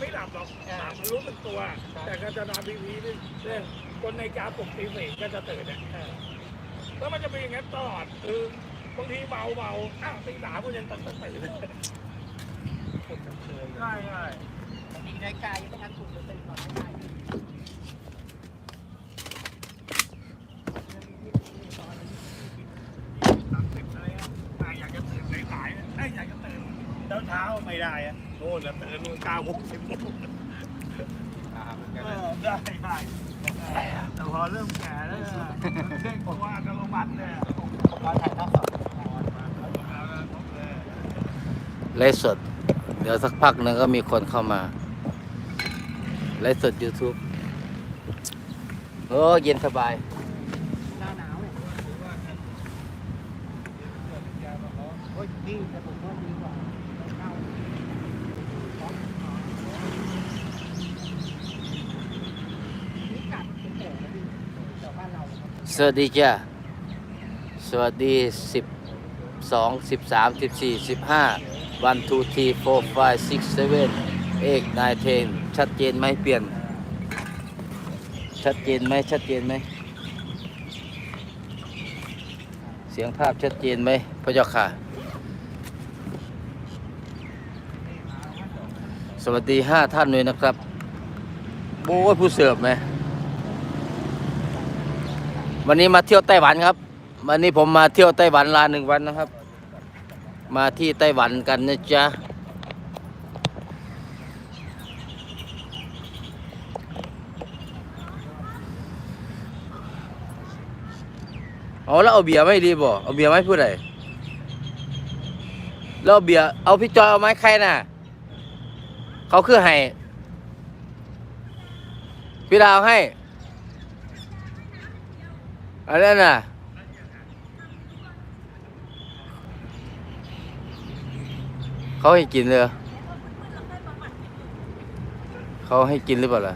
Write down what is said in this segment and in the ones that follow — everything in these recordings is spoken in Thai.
ไม่หลับหรอกหลับมันรู้สึกตัว แต่ก็จะนอนพีพีนี่เรื่องคนในกาปลุกตีสี่ก็จะตื่นเนี่ยแล้วมันจะเป็นอย่างนั้นตลอดคือบางทีเบาเบาๆอ้าวตีสามก็ยังตื่นตื่นใช่ใช่มีรายการยังไม่ทันถูกเลยเป็นก่อนไม่ได้สามสิบอะไรอะอะอยากจะตื่นสายๆเอ้ยอยากจะตื่นเช้าเช้าๆไม่ได้อะ โน่นจะตื่นนู่นเก้าโมงสิบโมงเออได้ได้แต่พอเริ่มแก่แล้วเนี่ยเด็กบอกว่าอัตโนมัติเนี่ยตอนถ่ายทอดสดไลฟ์สด เดี๋ยวสักพักนึงก็มีคนเข้ามาไลฟ์สด YouTube โอ้เย็นสบาย หน้าหนาวเนี่ยโอ้ยดีแต่ผมว่าดีกว่าเข้านี่กัดเป็นแผลนะพี่แต่บ้านเราครับ สวัสดีจ้าสวัสดีสิบสองสิบสามสิบสี่สิบห้า one two three four five six seven eight nine ten ชัดเจนไหมเปลี่ยน ชัดเจนไหมชัดเจนไหม เสียงภาพชัดเจนไหมพระเจ้าค่ะ สวัสดีห้าท่านเลยนะครับโอ้ผู้เสิร์ฟไหม วันนี้มาเที่ยวไต้หวันครับ วันนี้ผมมาเที่ยวไต้หวันลาหนึ่งวันนะครับ มาที่ไต้หวันกันนะจ๊ะเอาแล้วเอาเบียร์ไม่ดีบ่เอาเบียร์ไม่พูดอะไรแล้วเเบียร์เอาพี่จอยเอาไม้ใครน่ะ เขาคือให้พี่ดาวให้ อะไรน่ะเขาให้กินเลยเหรอเขาให้กินหรือเปล่าล่ะ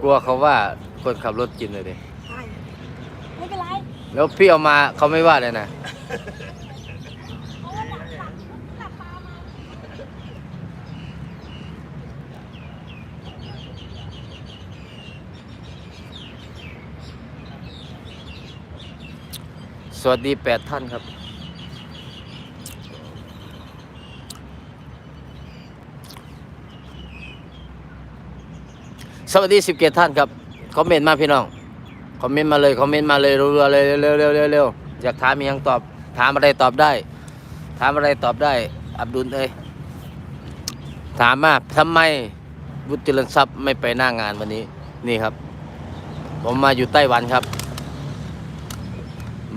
กลัวเขาว่าคนขับรถกินเลยดิใช่ไม่เป็นไร แล้วพี่เอามาเขาไม่ว่าเลยนะ เพราะว่าหลังหลังกลับมามา สวัสดีแปดท่านครับ สวัสดีสิบเกท่านครับ คอมเมนต์มาพี่น้อง คอมเมนต์มาเลย คอมเมนต์มาเลยรัวๆเลยเร็วเร็วๆเร็วๆอยากถามมียังตอบ ถามอะไรตอบได้ ถามอะไรตอบได้ อับดุลเอ้ยถามมาทำไมบุตรเจริญทรัพย์ไม่ไปหน้างานวันนี้ นี่ครับ ผมมาอยู่ไต้หวันครับ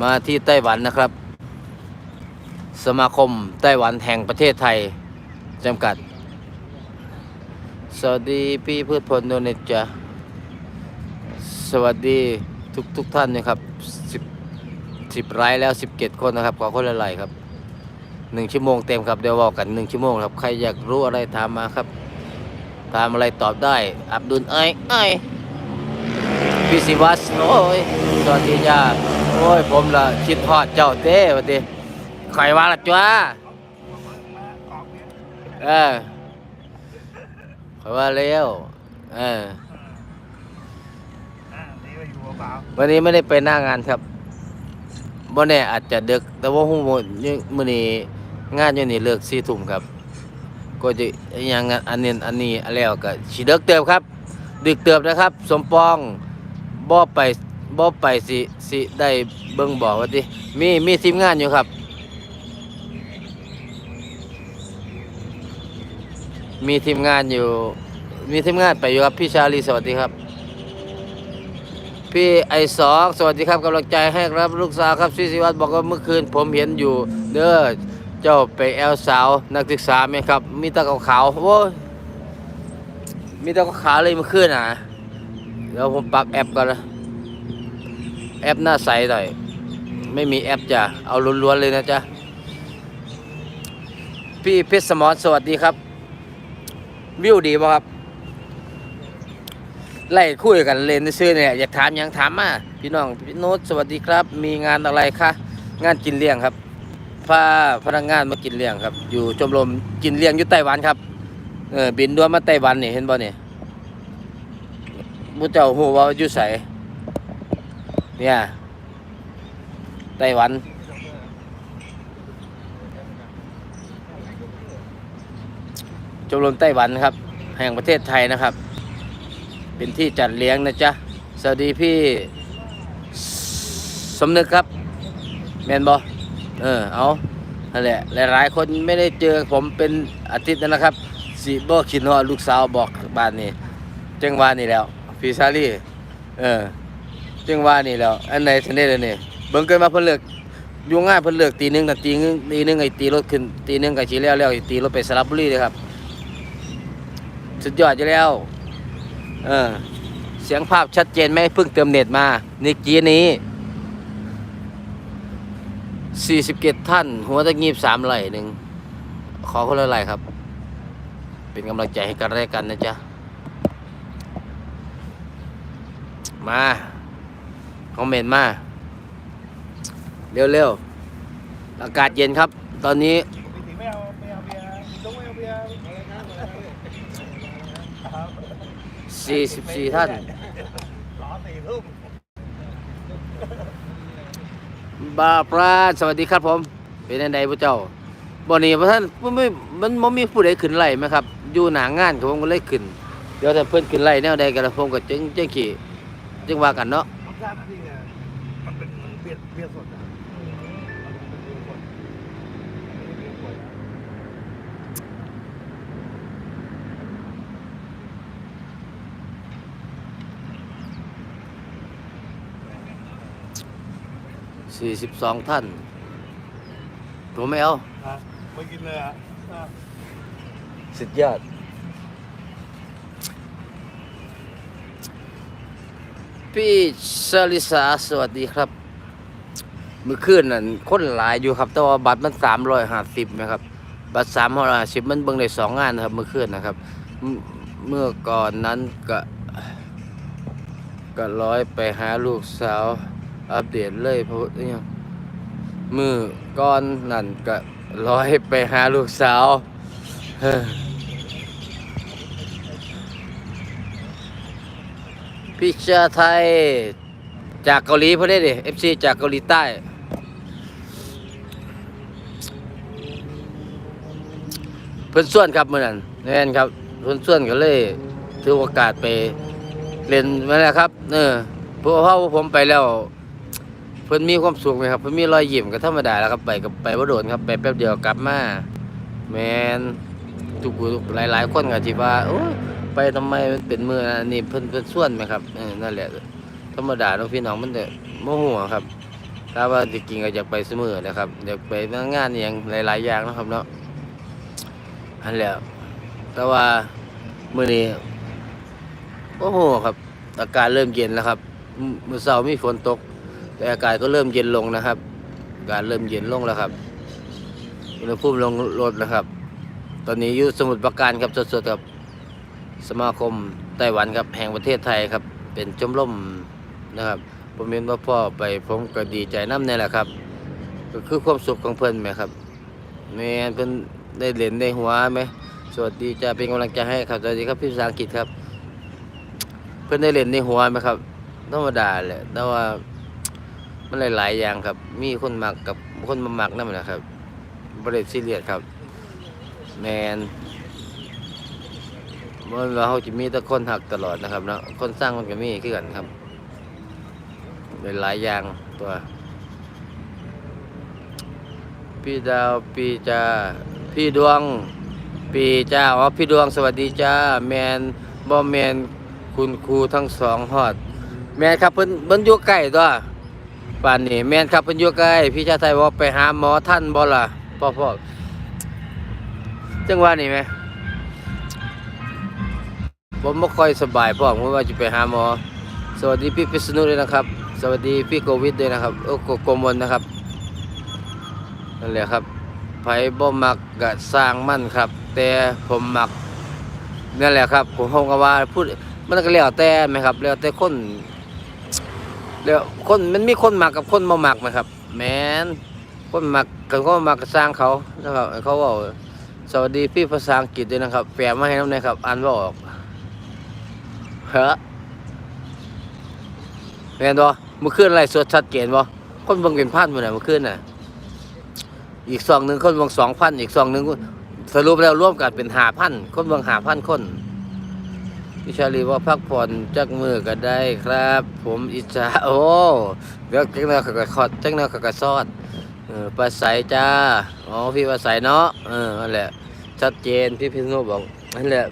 มาที่ไต้หวันนะครับ สมาคมไต้หวันแห่งประเทศไทยจำกัด สวัสดีพี่พืชพลโดเนตจ้ะสวัสดีทุกทุกท่านนะครับสิบสิบไลค์แล้วสิบเจ็ดคนนะครับ ขอคนละไลค์ครับหนึ่งชั่วโมงเต็มครับ เดี๋ยวบอกกันหนึ่งชั่วโมงครับ ใครอยากรู้อะไรถามมาครับถามอะไรตอบได้ อับดุลเอ้ยเอ้พี่สิวัสโอ้ยสวัสดีจ้า โอ้ย ผมละคิดฮอดเจ้าเต้วันดีข่อยว่าละจ้าเออข่อยว่าแล้วเออนี่ไปอยู่เปล่าวันนี้ไม่ได้ไปหน้างานครับบ่แน่อาจจะดึก แต่ว่าหูมื้อนี้งานอยู่นี่เลิกสี่ทุ่มครับ ก็จะยังงานอันนี้อันนี้อันแล้วก็สิดึกเติบครับ ดึกเติบนะครับ สมปองบ่ไป บ่ไปสิสิได้เบิ่งบอกว่าติมีมีทีมงานอยู่ครับ มีทีมงานอยู่ มีทีมงานไปอยู่ครับพี่ชาลีสวัสดีครับ พี่ไอสองสวัสดีครับกำลังใจให้ครับลูกสาวครับซิสิวัตบอกว่าเมื่อคืน ผมเห็นอยู่ เด้อเจ้าไปแอลสาวนักศึกษาไหมครับ มีตะขาวๆโอ้ยมีตะขาวเลยเมื่อคืนอะเดี๋ยวผมปรับแอปก่อนนะ แอปหน้าใสหน่อย ไม่มีแอปจ้ะ เอาล้วนๆเลยนะจ๊ะ พี่เพชรสมรสวัสดีครับ วิวดีป่ะครับ ไล่คุยกันเลนซื้อเนี่ยอยากถามยังถามมาพี่น้องพี่โน้ตสวัสดีครับ มีงานอะไรคะงานกินเลี้ยงครับพาพนักงานมากินเลี้ยงครับ อยู่ชมรมกินเลี้ยงอยู่ไต้หวันครับเออบินด่วนมาไต้หวันนี่เห็นบ่นี่ผู้เจ้าฮู้ว่าอยู่ไส เนี่ยไต้หวันชมรมไต้หวันครับ แห่งประเทศไทยนะครับ เป็นที่จัดเลี้ยงนะจ๊ะ สวัสดีพี่สมนึกครับแมนบอเออ เอานั่นแหละ หลายๆ คนไม่ได้เจอผมเป็นอาทิตย์แล้วนะครับสีบอคินว่าลูกสาวบอกบ้านนี้จังวานี่แล้ว พี่ซาลี่ เออ จังว่านี่แล้ว อันไหนทันได้เลยนี่ยเบิ่งเกินมาเพิ่นเลิกอยู่ง่ายเพิ่นเลิกตีหนึงกับตีหนึงตีหนึงไอ้ตีรถขึ้นตีหนึงกับชีแล้วแล้วไอ้ตีรถไปสระบุรีเลยครับ สุดยอดอยู่แล้ว เออ เสียงภาพชัดเจนไหมเพิ่งเติมเน็ตมาในกี้นี้47ท่าน หัวตะงีบสามไหลหนึ่งขอคนละไหลครับ เป็นกำลังใจให้กันและกันนะจ๊ะ มา คอมเมนต์มา เร็วๆ อากาศเย็นครับ ตอนนี้พี่ติ๋มไม่เอาไม่เอาเบียร์ต้องไม่ท่านบาปราสวัสดีครับผม เป็นยังไงพระเจ้าบ่นี้พระท่านมันไม่มันมันมีผู้ใดขึ้นไล่ไหมครับ อยู่หนางงานกับผมก็เลยขึ้น เดี๋ยวถ้าเพิ่อนขึ้นไล่แนวใดกันละผมก็จึงจึงขี่จึงว่ากันเนาะ 42ท่านผมไม่เอาฮะไม่กินเลยอะอะสุดยอด พี่สลิสาสวัสดีครับเมื่อคืนนั่นคนหลายอยู่ครับ แต่ว่าบัตรมันสามร้อยห้าสิบนะครับ บัตรสามร้อยห้าสิบมันเบิ่งได้สองงานนะครับเมื่อคืนนะครับเมื่อเมื่อก่อนนั้นก็ ก็ร้อยไปหาลูกสาว อัปเดตเลยเพราะเนี่ยมือก่อนนั่นก็ร้อยไปหาลูกสาวพิชาไทย จากเกาหลีพื่อนดิเอฟซีจากเกาหลีใต้ เพื่อนส่วนครับเมื่อนั้นแน่นครับ เพื่อนส่วนก็เลย ถือโอกาสไปเล่นมาแล้วครับ เออเพราะว่าผมไปแล้ว เพิ่นมีความสุขไหมครับเพิ่นมีรอยยิ้มก็ธรรมดาแล้วครับไปกับไปบ่โดนครับไปแป๊บเดียวกลับมาแมนทุกผู้หลายคนก็สิว่าโอ้ยไปทำไมมันเป็นมืออันนี้เพิ่นเพิ่นส่วนไหมครับเออนั่นแหละ ธรรมดาน้องพี่น้องมันเด้โมโหครับถ้าว่าจริงก็อยากไปเสมอนะครับอยากไปงานอย่างหลาย ๆ อย่างนะครับเนาะอันแหล้วแต่ว่ามื้อนี้โอ้โหครับ อากาศเริ่มเย็นแล้วครับมมื้อเช้ามีฝนตก แต่อากาศก็เริ่มเย็นลงนะครับอากาศเริ่มเย็นลงแล้วครับอุณหภูมิลงลดนะครับ ตอนนี้อยู่สมุทรปราการครับสดๆครับสมาคมไต้หวันครับแห่งประเทศไทยครับ เป็นชมรมนะครับผมเห็นว่าพ่อไปผมก็ดีใจน้ำเนี่ยแหละครับก็คือความสุขของเพิ่อนไหมครับแม่นเพิ่อนได้เหรียญได้หัวไหมสวัสดีจะเป็นกำลังใจให้ครับสวัสดีครับพี่ภาษาอังกฤษครับ เพิ่อนได้เหรียญในหัวไหมครับธรรมดาแหละแต่ว่า มันหลาย ๆ อย่างครับ มีคนมักกับคนมามักนั่นแหละครับบริเวซีเรียสครับ แมนมันว่าเขาจะมีแต่คนหักตลอดนะครับนะคนสร้างมันก็มีคือกันครับหลายๆอย่างตัว พี่ดาวปีจ้าพี่ดวงปีจ้าอ๋อพี่ดวงสวัสดีจ้าแมนบอแมนคุณครูทั้งสองฮอด แมนครับเพิ่นเพิ่นอยู่ใกล้ตัว ป่านนี้แมนครับเพิ่นอยู่ใกล้พี่ชาไทยว่าไปหาหมอท่านบ่ล่ะพ่อพ่อจังว่านี่ไหมผมไม่ค่อยสบายพ่อผมว่าจะไปหาหมอ สวัสดีพี่พิษณุด้วยนะครับ สวัสดีพี่โควิดด้วยนะครับโอ้โกโกมลนะครับนั่นแหละครับไผบ่มักกะสร้างมั่นครับ แต่ผมมักนั่นแหละครับ ผมคงก็ว่าพูดมันก็แล้วแต่ไหมครับแล้วแต่คน แล้วคนมันมีคนหมักกับคนบ่มักไหมครับ แมนคคนมักกันก็มักสร้างเขานะครับเขาบอกสวัสดีพี่ภาษาอังกฤษด้วยนะครับแปลมาให้น้ำหนะครับ อ่านบ่ออกเฮ้อแมนบ่เมื่อคืนอะไรสดชัดเจนบ่คนบิ่งเป็นพันหมดเลยเมื่อคืนน่ะ อีกสองหนึ่งคนบิ่งสองพันอีกสองหนึ่งสรุปแล้วร่วมกันเป็นหาพันคนบิ่งหาพันคน พิชาลีว่าพักผ่อนจักมือก็ได้ครับ ผมอิจฉาโอ้เดี๋ยวจังแนวขก็คอดจังแนวขกซอดเออปลาใสจ้าอ๋อพี่ปลาใสเนาะเออนั่นแหละชัดเจนพี่พิษณุบอกนั่นแหละ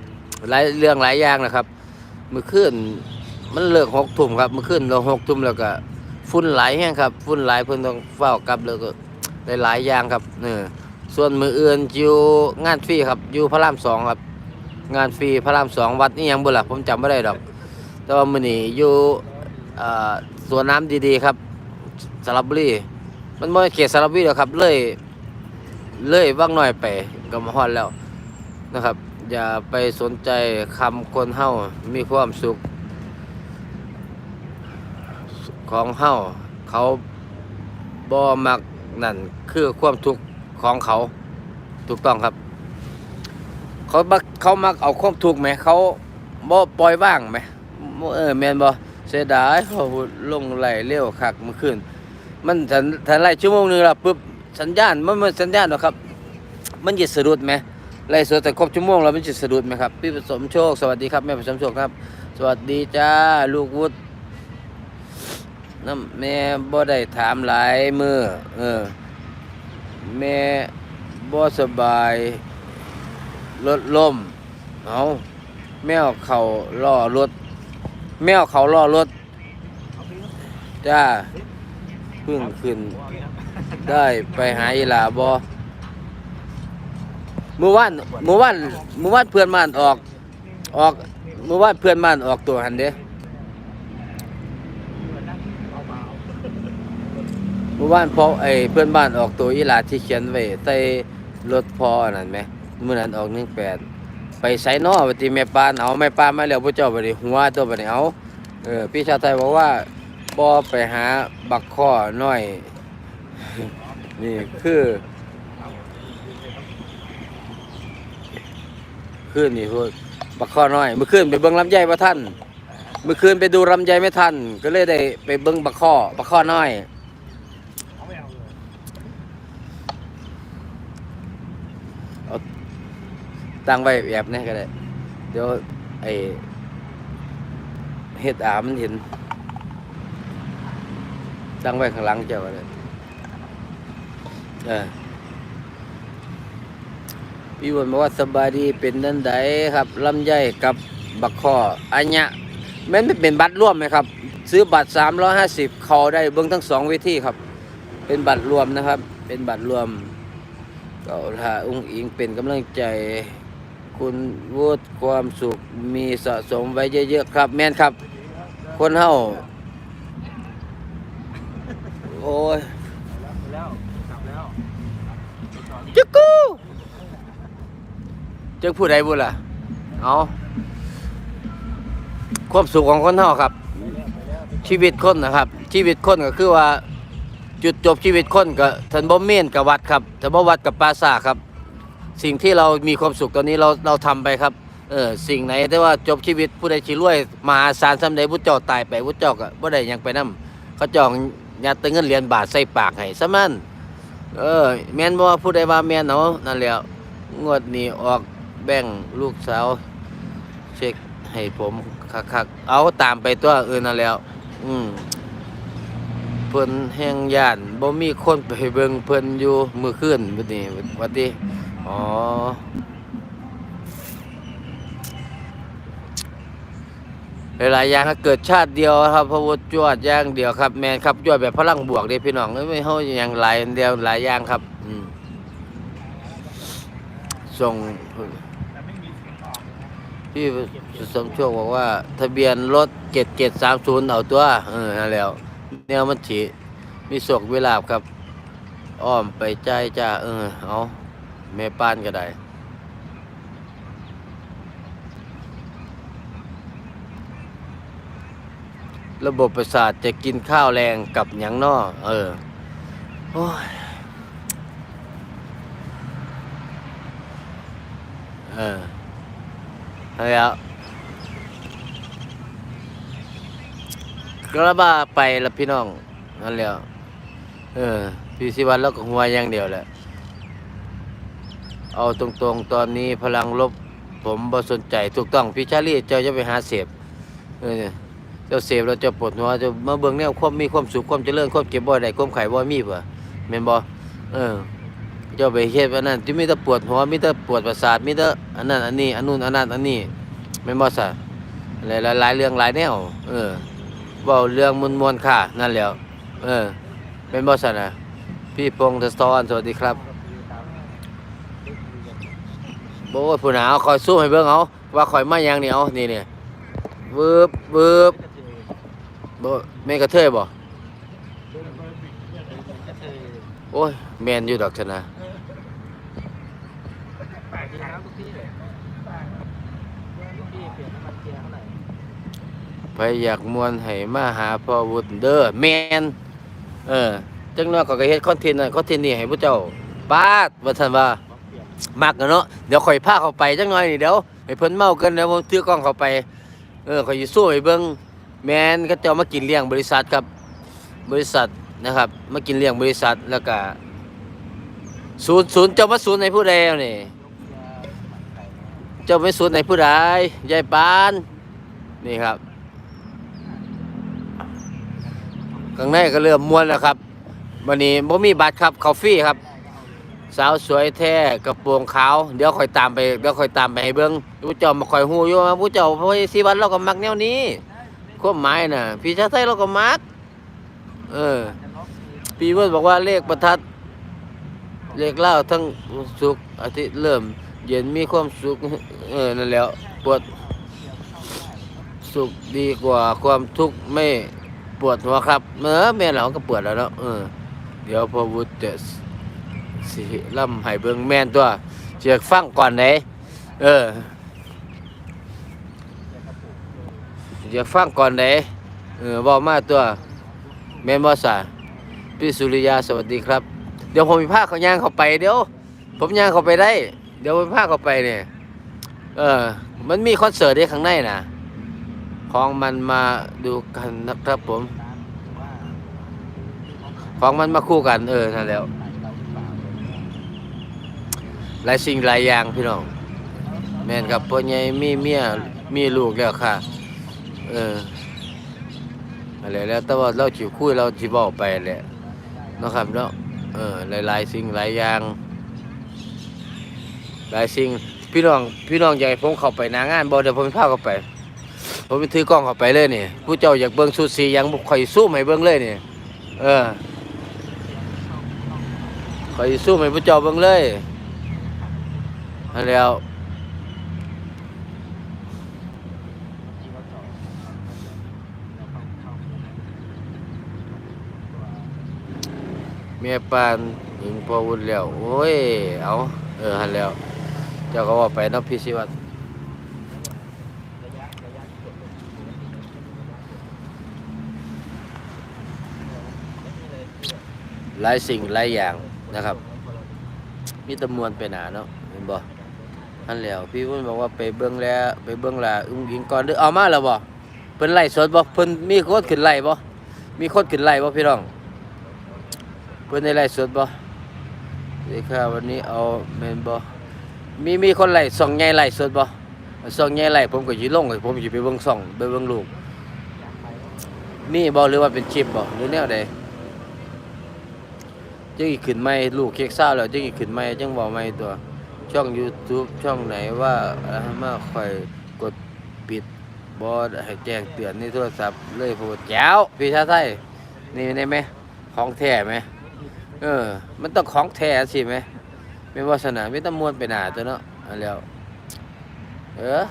หลายเรื่องหลายอย่างนะครับมื่อคืนมันเลิกหกทุ่มครับมื่อคืนเราหกทุ่มแล้วก็ฝุ่นหลายแห้งครับฝุ่นหลายเพิ่นต้องเฝ้ากลับแล้วก็หลายๆอย่างครับเออส่วนมืออื่นอยู่งานฟรีครับอยู่พระรามสองครับ งานฟรีพระรามสองวัดนี่ยังบ่ล่ะผมจำไม่ได้ดอก แต่ว่ามือนีอยู่สวนน้ำดีๆครับสระบุรีมันบ่เขตสารวิหรอกครับเลยเลยว่างหน่อยไปก็มาฮอดแล้วนะครับ อย่าไปสนใจคำคนเฮามีความสุข ของเฮาเขาบ่มักนั่นคือความทุกข์ของเขาถูกต้องครับ เขามักเขามักเอาความทุกข์ไหมเขาบ่ปล่อยว่างไหมเออแม่นบ่เสียดายเขาลงไหลเร็วคักเมื่อคืนมันทันทันไล่ชั่วโมงนึงและปุ๊บสัญญาณมันมันสัญญาณหรอครับ มันจะสะดุดไหมไล่สดแต่ครบชั่วโมงแล้วมันจะสะดุดไหมครับพี่ผสมโชคสวัสดีครับแม่ผสมโชคครับ สวัสดีจ้าลูกวุฒิน้ำแม่บ่ได้ถามหลายมือเออแม่บ่สบาย รถล่ม เอาแมวเขาล่อรถ แมวเขาล่อรถ จ้าเพิ่งขึ้น ได้ไปหาอีหลาบอเมื่อวานเมื่อวานเมื่อวานเพื่อนบ้านออก ออกเมื่อวานเพื่อนบ้านออกตัวหันเด้เมื่อวานพอไอ้เพื่อนบ้านออกตัวอีหลาที่เขียนไว้ใต้รถพออันนั่นไหม เมื่อนั้นออกหนึ่งแปดไปใส่นอปฏิแม่ปานเอาแม่ปานมาแล้วพระเจ้าไปหัวตัวไปเอาเออพี่ชาไทยบอกว่าบอไปหาบักข้อน้อย นี่คือคืนนี่พูดบักข้อน้อย เมื่อคืนไปเบิ้งลำไยมาท่าน เมื่อคืนไปดูลำไยไม่ทัน ก็เลยได้ไปเบิ้งบักข้อบักข้อน้อย เขาไม่เอาเลย ตั้งไว้แบบนี้ก็ได้ เดี๋ยวไอเฮ็ดอามันเห็น ตั้งไว้ข้างหลังเจ้าก็ได้เออพี่วนบอกว่าสบายดีเป็นนั่นใดครับลำไยกับบักคออันเนี้ยแม่นไม่เป็นบัตรร่วมไหมครับ ซื้อบัตร 350เขาได้เบิ้องทั้งสองเวทีครับ เป็นบัตรรวมนะครับ เป็นบัตรรวมก็ถ้าอุ้งอิงเป็นกำลังใจ คุณวุฒิความสุขมีสะสมไว้เยอะๆครับ แม่นครับ คนเฮาโอ้ยแล้วกลับแล้วจักกูจักผู้ใดบุล่ะ เอาความสุขของคนเฮาครับ ชีวิตคนนะครับ ชีวิตคนก็คือว่า จุดจบชีวิตคนก็ทันบ่เมียนกับวัดครับทันบ่วัดกับปราสาครับ สิ่งที่เรามีความสุขตอนนี้เราเราทำไปครับเออสิ่งไหนที่ว่าจบชีวิตผู้ใดสิรวยมหาศาลสำใดผู้เจ้าตายไปผู้เจ้าก็บ่ได้หยังไปนํเขาจองยัดแตเงินเหรียญบาทใส่ปากให้ซะมันเออแม่นบ่ว่าผู้ใดว่าแม่นเนาะนั่นแหล้วงวดนี้ออกแบ่งลูกสาว เช็คให้ผมคักๆเอาตามไปตัวอื่นนั่นแหล้ว อืมเพิ่นแห่งย่านบ่มีคนไปเบิ่งเพิ่นอยู่มื้อคืนบัดนี้วัดนี้ อ๋อ หลายๆอย่างครับเกิดชาติเดียวครับพระวุฒิจวดอย่างเดียวครับ แมนครับจวดแบบพลังบวกเด้พี่น้องไม่เฮาอย่างหลายเดียวหลายอย่างครับอืมส่งพี่สมโชคบอกว่า ทะเบียนรถเจ็ดเจ็ดสามศูนย์เอาตัว เออนั่นแล้วเนี่ยมันฉีมีศกเวลาบครับ อ้อมไปใจจ้า เออ เอา แม่ป้านก็ได้ระบบประสาทจะกินข้าวแรงกับหยังนอเออโอ้ยเออแล้วกระบาไปละพี่น้องนั่นแล้วเออพี่สิวันแล้วก็หัวอย่างเดียวแหละ เอาตรงๆ ตอนนี้พลังลบ ผมบ่สนใจถูกต้องพี่ชาลีเจ้าจะไปหาเสพเออเจ้าเสพแล้วเจ้าปวดหัวจะมาเบิ่งแนวความมีความสุขความเจริญความเก็บบ่ได้ความไข่บ่มีบ่แม่นบ่เออเจ้าไปเฮ็ดอันนั้นที่มีแต่ปวดหัวมีแต่ปวดประสาทมีแต่อันนั้นอันนี้อันนู้นอันนั้นอันนี้แม่นบ่ซะหลายหลายเรื่องหลายแนวเออเว้าเรื่องมวลๆค่ะนั่นแล้วเออเป็นบ่ซะนะพี่พงษ์ทศรสวัสดีครับ โอ้ยผู้หนาวคอยสู้ให้เบิ่งเอาว่าคอยมายังนี่เอานี่เนี่วืบวืบบ่แม่กระเทยบ่โอ้ยแมนอยู่ดอกชนะไปอยากมวนให้มาหาพ่อวุฒเด้อแมนเออจังน้อยก็ก็เฮ็ดคอนเทนต์นั่นคอนเทนต์นี่ให้ผู้เจ้าปาดว่าซั่นว่า มเปลี่ยนมักอะเนาะเดี๋ยวข่อยพาเขาไปจังน้อยนี่เดี๋ยวให้เพิ่นเมากันเดี๋ยวผมถือกล้องเขาไปเออข่อยสิสู้ให้เบิ่งแมนเขาเจ้ามากินเลี้ยงบริษัทครับบริษัทนะครับ มากินเลี้ยงบริษัทแล้วก็ศูนย์ศูนย์เจ้ามาศูนย์ให้ผู้ใดเนี่เจ้าไม่สูนย์ในผู้ใดยายปานนี่ครับข้างในก็เริ่มม้วนแล้วครับวันนี้บ่มีบัตรครับคาฟรี่ครับ สาวสวยแท้กระโปรงขาวเดี๋ยวคอยตามไปเดี๋ยวคอยตามไปให้เบิ่งผู้เจ้ามาคอยฮู้อยู่ว่าผู้เจ้าพราะว่าสีวันเราก็มักแนวนี้ความหมายน่ะ พี่ชาไทยเราก็มัก เออพี่เพิ่นบอกว่าเลขประทัด เลขเล่าทั้งสุขอาทิตย์เริ่ม เย็นมีความสุขเออนั่นแล้วปวดสุขดีกว่าความทุกข์ไม่ปวดหัวครับเมื่อแม่เราก็ปวดแล้วเนาะเออเดี๋ยวพอวุฒิ สิล่ำให้เบิ่งแม่นตัวเสียกฟังก่อนไหนเออเสียกฟังก่อนไหนเออบอกมาตัวแม่นบ่สาพี่สุริยาสวัสดีครับ เดี๋ยวผมมีผ้าเขาย่างเขาไปเดี๋ยว ผมย่างเขาไปได้ เดี๋ยวผมพาเขาไปเนี่ยเออ มันมีคอนเสิร์ตที่ข้างในนะของมันมาดูกันนะครับผม ของมันมาคู่กันเออนั่นแล้ว หลายสิ่งหลายอย่างพี่น้อง แม่นครับพ่อใหญ่มีเมียมีลูกแล้วค่ะ เอออะไรแล้วแต่ว่าเราจิคุยเราจิบอกไปแหละนะครับเนาะเออหลายๆสิ่งหลายอย่าง หลายสิ่งพี่น้องพี่น้องอยากให้ผมเข้าไปนางานบ่เดี๋ยวผมพาเข้าไป ผมไปถือกล้องเข้าไปเลยนี่ผู้เจ้าอยากเบิ่งสุดสียังข่อยสู้ให้เบิ่งเลยนี่เออข่อยสู้ให้ผู้เจ้าเบิ่งเลย แล้วเมียปานยิงพอวุฒแล้ว โอ้ย เอาเออหันแล้ว เจ้าก็ว่าไปนับพี่สิวัตหลายสิ่งหลายอย่างนะครับ มีตะมวนไปหนาเนาะเห็นบ่ อันแล้วพี่เพิ่นบอกว่าไปเบิ่งแล้วไปเบิ่งและอุ้งยิงก่อนเด้อเอามาแล้วบ่เพิ่นไล่สดบ่เพิ่นมีโคตรขึ้นไล่บ่มีโคตรขึ้นไล่บ่พี่น้องเพิ่นได้ไล่สดบ่เดี๋ยวค่ะวันนี้เอาแม่นบ่มีมีคนไล่ส่องใหญ่ไล่สดบ่ส่องใหญ่ไล่ผมก็สิลงให้ผมสิไปเบิ่งส่องไปเบิ่งลูกมีบ่หรือว่าเป็นคลิปบ่หรือแนวใดจังอีกขึ้นใหม่ลูกเค้กซ่าแล้วจังอีกขึ้นใหม่จังบ่ใหม่ตัว ช่อง YouTube ช่องไหนว่าอ่ามาคอยกดปิดบ่ให้แจ้งเตือนในโทรศัพท์เลยโพดแจ๋วพี่ชาไทยนี่ได้ไหมของแท้ไหมเออ มันต้องของแท้สิไหมไม่ว่าสนามไม่ต้องมวนไปหนาตัวเนาะอันแล้วเออ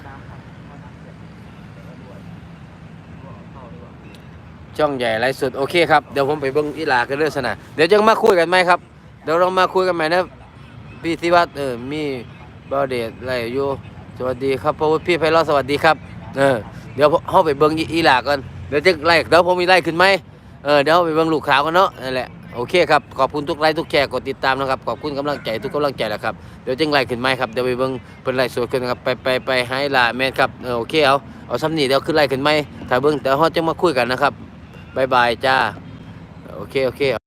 ช่องใหญ่ไลฟ์สดโอเคครับ เดี๋ยวผมไปเบิ้งอีลากันเรื่องสนะเดี๋ยวจะมาคุยกันไหมครับ เดี๋ยวเรามาคุยกันใหม่นะ พี่ธิวัฒน์เออมีบอเดตอะไรอยู่สวัสดีครับพ่อวุฒิพี่ไพเราะสวัสดีครับเออเดี๋ยวเข้าไปเบิ้งอีหลากันเดี๋ยวจะไล่เดี๋ยวผมมีไล่ขึ้นไหมเออเดี๋ยวไปเบิ้งลูกขาวกันเนาะนั่นแหละโอเคครับขอบคุณทุกไลค์ทุกแชร์กดติดตามนะครับขอบคุณกำลังใจทุกกำลังใจแหละครับเดี๋ยวจึงไลค์ขึ้นไหมครับเดี๋ยวไปเบิ่งเป็นไลค์สดขึ้นครับไปไปไปให้ละแมนครับเออโอเคเอาเอาซ้ำนี่เดี๋ยวขึ้นไลค์ขึ้นไหมถ้าเบิ่งเดี๋ยวเราจะมาคุยกันนะครับบายบายจ้าโอเคโอเค